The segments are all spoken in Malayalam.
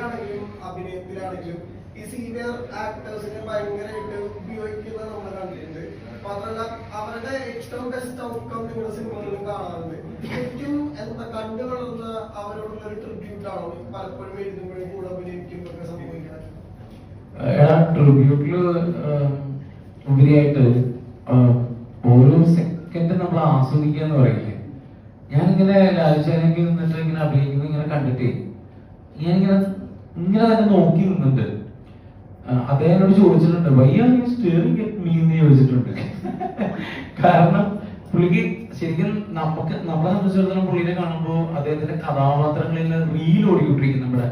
ഡബിങ്ങിലാണെങ്കിലും അഭിനയത്തിലാണെങ്കിലും ഈ സീനിയർ ആക്ടേഴ്സിനെ ഭയങ്കരമായിട്ട് ഉപയോഗിക്കുന്നത് നമ്മൾ കണ്ടിട്ടുണ്ട്. മാത്രമല്ല അവരുടെ ഏറ്റവും ബെസ്റ്റ് ഔട്ട്കം നിങ്ങളുടെ സിനിമകളിൽ കാണാറുണ്ട്. ശരിക്കും എന്താ കണ്ടു വളർന്ന അവരോടുള്ള ഒരു ട്രിബ്യൂട്ട് ആണോ? പലപ്പോഴും എഴുതുമ്പോഴും കൂടെ അഭിനയിക്കുമ്പോഴൊക്കെ സംഭവിക്കുന്നത്. എടാ ട്രിബ്യൂട്ടിൽ ഉപരിയായിട്ട് ഓരോ സെക്കൻഡ് നമ്മൾ ആസ്വദിക്കുക എന്ന് പറയില്ലേ? ഞാനിങ്ങനെ ലാലിച്ചാനൊക്കെ നിന്നിട്ട് ഇങ്ങനെ അഭിനയിക്കുന്നത് ഇങ്ങനെ കണ്ടിട്ടേ ഞാനിങ്ങനെ ഇങ്ങനെ തന്നെ നോക്കി നിന്നിട്ട് ആഹ്, അദ്ദേഹം എന്നോട് ചോദിച്ചിട്ടുണ്ട് വയ്യ സ്റ്റിയറിംഗ് മീ എന്ന് ചോദിച്ചിട്ടുണ്ട്. കാരണം പുള്ളിക്ക് ശരിക്കും നമുക്ക് നമ്മളെ സംബന്ധിച്ചിടത്തോളം പുള്ളിനെ കാണുമ്പോൾ അദ്ദേഹത്തിന്റെ കഥാപാത്രങ്ങളിൽ റീൽ ഓടിക്കൊണ്ടിരിക്കും നമ്മുടെ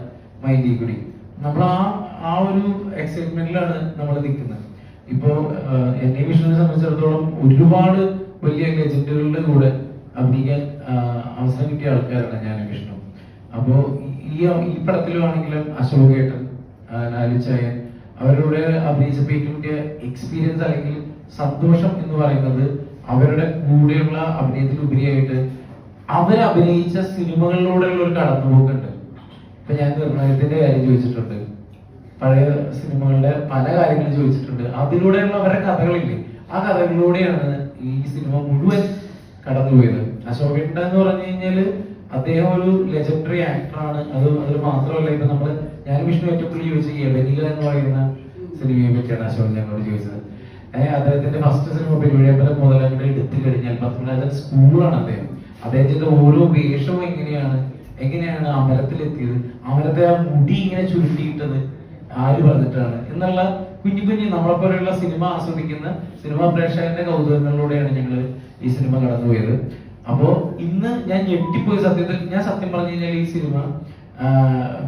മൈൻഡിൽ കൂടി. നമ്മൾ ആ ആ ഒരു എക്സൈറ്റ്മെന്റിലാണ് നമ്മൾ നിൽക്കുന്നത്. ഇപ്പോ ആഹ്, എന്നെ വിഷ്ണുവിനെ സംബന്ധിച്ചിടത്തോളം ഒരുപാട് വലിയ ലെജൻഡുകളുടെ കൂടെ അഭിനയിക്കാൻ അവസരം കിട്ടിയ ആൾക്കാരാണ് ഞാൻ വിഷ്ണു അപ്പോ ഈ ഈ പടത്തിലാണെങ്കിലും അശോകേട്ടൻ ലാലിച്ചായൻ അവരുടെ അഭിനയിച്ചപ്പോൾ ഏറ്റവും വലിയ എക്സ്പീരിയൻസ് അല്ലെങ്കിൽ സന്തോഷം എന്ന് പറയുന്നത് അവരുടെ കൂടെയുള്ള അഭിനയത്തിൽ ഉപരിയായിട്ട് അവർ അഭിനയിച്ച സിനിമകളിലൂടെയുള്ള ഒരു കടന്നുപോക്കുണ്ട്. ഇപ്പൊ ഞാൻ നിർണയത്തിന്റെ കാര്യം ചോദിച്ചിട്ടുണ്ട്. പഴയ സിനിമകളുടെ പല കാര്യങ്ങളും ചോദിച്ചിട്ടുണ്ട്. അതിലൂടെയുള്ള അവരുടെ കഥകളില്ലേ? ആ കഥകളിലൂടെയാണ് ഈ സിനിമ മുഴുവൻ കടന്നുപോയത്. അശോകേട്ടൻ എന്ന് പറഞ്ഞു കഴിഞ്ഞാൽ അദ്ദേഹം ഒരു ലെജൻഡറി ആക്ടറാണ് അത് അത് മാത്രമല്ല ഇപ്പൊ നമ്മൾ ഞാൻ വിഷ്ണു കൂടുതൽ ചോദിച്ച എവനിക എന്ന് പറയുന്ന സിനിമയെ പറ്റിയാണ് അശോകൻ ഞങ്ങളോട് ചോദിച്ചത്. ഏഹ് അദ്ദേഹത്തിന്റെ ഫസ്റ്റ് സിനിമ പെരുവഴിയമ്പലം മുതൽ അങ്ങോട്ട് എടുത്തു കഴിഞ്ഞാൽ പത്മനാഭൻ സ്കൂളാണ് അദ്ദേഹം. അദ്ദേഹത്തിന്റെ ഓരോ വേഷവും എങ്ങനെയാണ് എങ്ങനെയാണ് അമരത്തിലെത്തിയത് അമരത്തെ ആ മുടി ഇങ്ങനെ ചുരുട്ടിയിട്ടത് ആര് പറഞ്ഞിട്ടാണ്? എന്നുള്ള കുഞ്ഞു കുഞ്ഞു നമ്മളെപ്പോലെയുള്ള സിനിമ ആസ്വദിക്കുന്ന സിനിമാ പ്രേക്ഷകന്റെ കൗതുകങ്ങളിലൂടെയാണ് ഞങ്ങൾ ഈ സിനിമ കടന്നുപോയത്. അപ്പോ ഇന്ന് ഞാൻ ഞെട്ടിപ്പോയി സത്യത്തിൽ ഞാൻ സത്യം പറഞ്ഞു കഴിഞ്ഞാൽ ഈ സിനിമ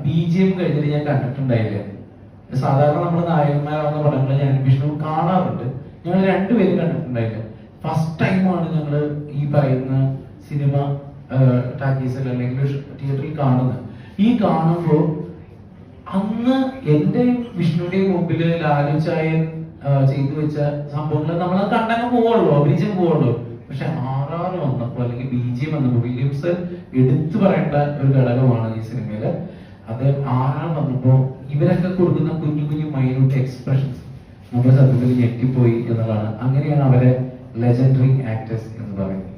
ബി ജി എം കഴിഞ്ഞിട്ട് ഞാൻ കണ്ടിട്ടുണ്ടായില്ല. സാധാരണ നമ്മുടെ നായകന്മാരാവുന്ന പടങ്ങൾ ഞാൻ വിഷ്ണു കാണാറുണ്ട്. ഞങ്ങൾ രണ്ടുപേരും കണ്ടിട്ടുണ്ടായില്ല. ഫസ്റ്റ് ടൈമാണ് ഞങ്ങൾ ഈ പറയുന്ന സിനിമ ടാക്കീസിൽ അല്ലെങ്കിൽ തിയേറ്ററിൽ കാണുന്നത്. ഈ കാണുമ്പോൾ അന്ന് എന്റെ വിഷ്ണുവിന്റെ മുമ്പിൽ ലാലു ചായൻ ചെയ്തു വെച്ച സംഭവങ്ങൾ നമ്മൾ കണ്ടങ്ങ് പോവുള്ളൂ അഭിനയിച്ചു പോവുള്ളൂ. പക്ഷെ ആർ ആർ വന്നപ്പോൾ അല്ലെങ്കിൽ ബി ജി എം വന്നപ്പോൾ വില്യംസ് എടുത്തു പറയേണ്ട ഒരു ഘടകമാണ് ഈ സിനിമയിൽ. അത് ആറാറ് വന്നപ്പോ ഇവരൊക്കെ കൊടുക്കുന്ന കുഞ്ഞു കുഞ്ഞു മൈന്യൂട്ട് എക്സ്പ്രഷൻസ് നമ്മൾ സത്യത്തിൽ ഞെട്ടിപ്പോയി എന്നുള്ളതാണ്. അങ്ങനെയാണ് അവരെ ലെജൻഡറി ആക്ടേഴ്സ് എന്ന് പറയുന്നത്.